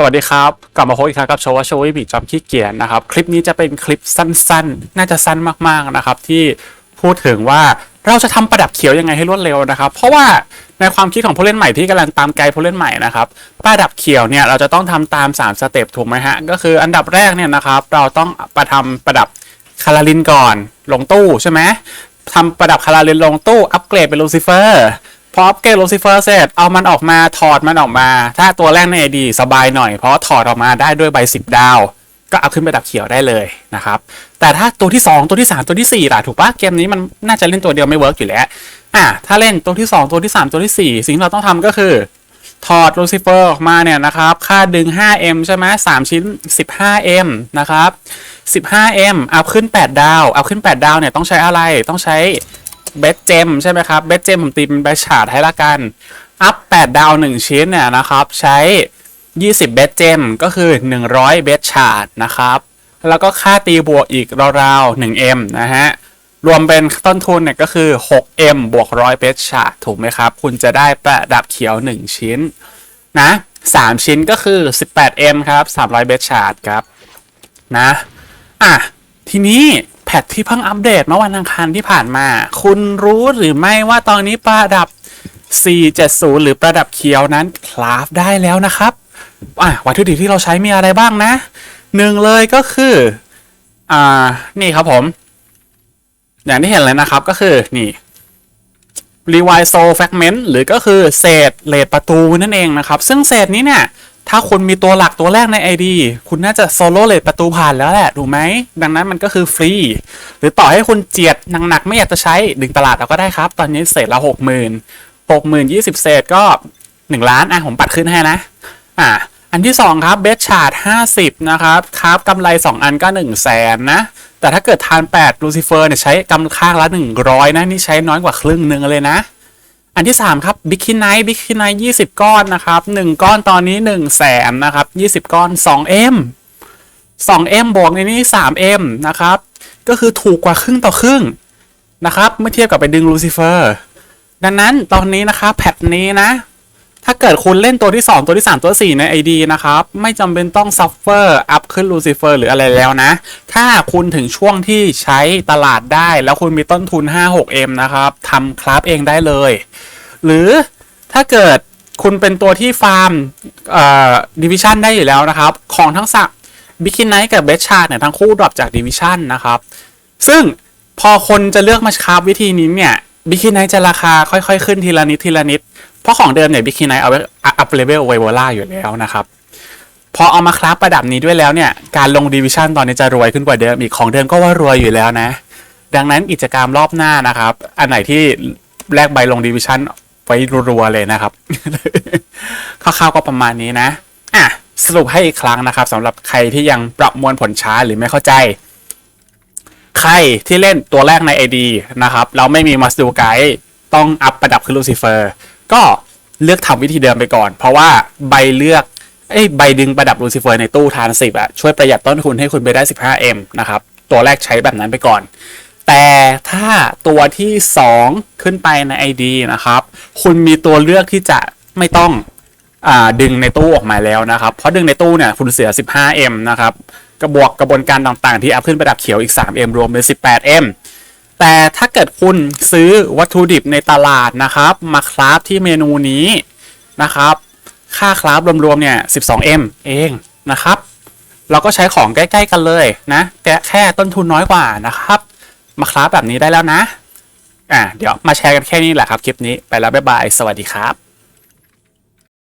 สวัสดีครับ กลับมาพบอีกครั้งกับโชว์ว่าโชว์วิบิจอมขี้เกียจนะครับ คลิปนี้จะเป็นคลิปสั้นๆ น่าจะสั้นมากๆนะครับ ที่พูดถึงว่าเราจะทำประดับเขียวยังไงให้รวดเร็วนะครับ เพราะว่าในความคิดของผู้เล่นใหม่ที่กำลังตามไกด์ผู้เล่นใหม่นะครับ ประดับเขียวเนี่ยเราจะต้องทำตาม 3 สเต็ปถูกไหมฮะ ก็คืออันดับแรกเนี่ยนะครับ เราต้องประทำประดับคาราลินก่อน ลงตู้ใช่ไหมทำประดับคาราลินลงตู้อัปเกรดเป็นลูซิเฟอร์ พออัปเกรดลูซิเฟอร์เสร็จเอามันออกมาถอดมันออกมา ถ้าตัวแรกในอดีสบายหน่อย เพราะถอดออกมาได้ด้วยใบสิบดาว ก็เอาขึ้นไปดับเขียวได้เลยนะครับ แต่ถ้าตัวที่ 2 ตัวที่ 3 ตัวที่ 4 ล่ะ ถูกปะเกมนี้มันน่าจะเล่นตัวเดียวไม่เวิร์กอยู่แล้วอะถ้าเล่นตัวที่ 2 ตัวที่ 3 ตัวที่ 4 สิ่งที่เราต้องทำก็คือ ถอดลูซิเฟอร์ออกมาเนี่ยนะครับ ค่าดึง 5M ใช่ไหม3ชิ้น 15M นะครับ 15M อัพขึ้น 8 ดาว อัพขึ้น 8 ดาวเนี่ยต้องใช้อะไรต้องใช้ เบสเจมใช่ไหมครับเบสเจมผมตีเป็นแบชชาร์ดให้ละกัน อัพ 8 ดาว 1 ชิ้นเนี่ยนะครับ ใช้ 20 เบสเจมก็คือ 100 เบสชาร์ดนะครับ แล้วก็ค่าตีบวกอีกราวๆ 1M นะฮะ รวมเป็นต้นทุนเนี่ยก็คือ 6M บวก 100 เบสชาร์ดถูกไหมครับ คุณจะได้ประดับเขียว 1 ชิ้น นะ 3 ชิ้นก็คือ 18M ครับ 300 เบสชาร์ดครับ นะ อะ ทีนี้ แพทที่เพิ่งอัปเดตเมื่อวันอังคารที่ผ่านมา คุณรู้หรือไม่ว่าตอนนี้ประดับ 470 หรือประดับเขียวนั้นคราฟได้แล้วนะครับอะวัตถุดิบที่เราใช้มีอะไรบ้างนะหนึ่งเลยก็คือ อ่า นี่ครับผม อย่างที่เห็นเลยนะครับก็คือ นี่ Rewind Soul Fragment หรือก็คือเศษเลดประตูนั่นเองนะครับ ซึ่งเศษนี้เนี่ย ถ้าคุณมีตัวหลักตัวแรกใน ID คุณน่าจะโซโล่เลดประตูผ่านแล้วแหละถูกไหม ดังนั้นมันก็คือฟรี หรือต่อให้คุณเจียดหนักๆไม่อยากจะใช้ดึงตลาดเราก็ได้ครับ ตอนนี้เศษละหกหมื่นหกหมื่นยี่สิบเศษก็หนึ่งล้านอะผมปัดขึ้นให้นะ อะอันที่สองครับเบสชาร์ดห้าสิบนะครับครับกำไรสองอันก็หนึ่งแสนนะ แต่ถ้าเกิดทานแปดลูซิเฟอร์เนี่ยใช้กำข้างละหนึ่งร้อยนะ นี่ใช้น้อยกว่าครึ่งหนึ่งเลยนะ อันที่ 3 ครับบิ๊กคินไนท์บิ๊กคินไนท์ยี่สิบก้อนนะครับ1ก้อนตอนนี้1นึ่งแสนนะครับ20ก้อน 2M 2M บวกในนี้ 3M นะครับ ก็คือถูกกว่าครึ่งต่อครึ่งนะครับ เมื่อเทียบกับไปดึงลูซิเฟอร์ ดังนั้นตอนนี้นะครับแพทนี้นะ ถ้าเกิดคุณเล่นตัวที่ 2 ตัวที่ 3 ตัวที่4ใน ID นะครับ ไม่จำเป็นต้องซัฟเฟอร์อัพขึ้นลูซิเฟอร์หรืออะไรแล้วนะ ถ้าคุณถึงช่วงที่ใช้ตลาดได้ แล้วคุณมีต้นทุน 5-6M นะครับทำคราฟเองได้เลย หรือถ้าเกิดคุณเป็นตัวที่ฟาร์มดิวิชันได้อยู่แล้วนะครับ ของทั้งสักบิคินไนท์กับเบสชาร์เนี่ยทั้งคู่ดรอปจากดิวิชันนะครับ ซึ่งพอคนจะเลือกมาคราฟวิธีนี้เนี่ยบิคินไนท์จะราคาค่อยๆ ขึ้นทีละนิดทีละนิด ราะของเดิมเนี่ยบิคินไนเอาไว้อัพเลเวลไวโวล่าอยู่แล้วนะครับ พอเอามาคราฟประดับนี้ด้วยแล้วเนี่ย การลงดิวิชันตอนนี้จะรวยขึ้นกว่าเดิมอีกของเดิมก็ว่ารวยอยู่แล้วนะ ดังนั้นกิจกรรมรอบหน้านะครับ อันไหนที่แลกใบลงดิวิชันไว้รัวๆเลยนะครับคร่าวๆก็ประมาณนี้นะอะสรุปให้อีกครั้งนะครับสำหรับใครที่ยังปรับมวลผลช้าหรือไม่เข้าใจ ใครที่เล่นตัวแรกใน AD นะครับ เราไม่มีมาสดูไกด์ต้องอัพประดับคือลูซิเฟอร์ ก็เลือกทำวิธีเดิมไปก่อน เพราะว่าใบเลือกเอ้ใบดึงประดับลูซิเฟอร์ในตู้ทานสิบอะช่วยประหยัดต้นทุนให้คุณไปได้ 15M นะครับ ตัวแรกใช้แบบนั้นไปก่อน แต่ถ้าตัวที่ 2 ขึ้นไปใน ID นะครับ คุณมีตัวเลือกที่จะไม่ต้องอดึงในตู้ออกมาแล้วนะครับ เพราะดึงในตู้เนี่ยคุณเสีย 15M นะครับกระบวกกระบวนการต่างๆที่อัพขึ้นประดับเขียวอีก 3M รวมเป็น 18M แต่ถ้าเกิดคุณซื้อวัตถุดิบในตลาดนะครับ มาคราฟที่เมนูนี้นะครับ ค่าคราฟรวมๆเนี่ย 12M เองนะครับ เราก็ใช้ของใกล้ๆกันเลยนะแกแค่ต้นทุนน้อยกว่านะครับ มาคราฟแบบนี้ได้แล้วนะอะเดี๋ยวมาแชร์กันแค่นี้แหละครับคลิปนี้ไปแล้วบ๊ายบาย สวัสดีครับ